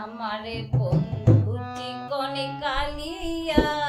আমারে বন্ধু কনে কালিয়া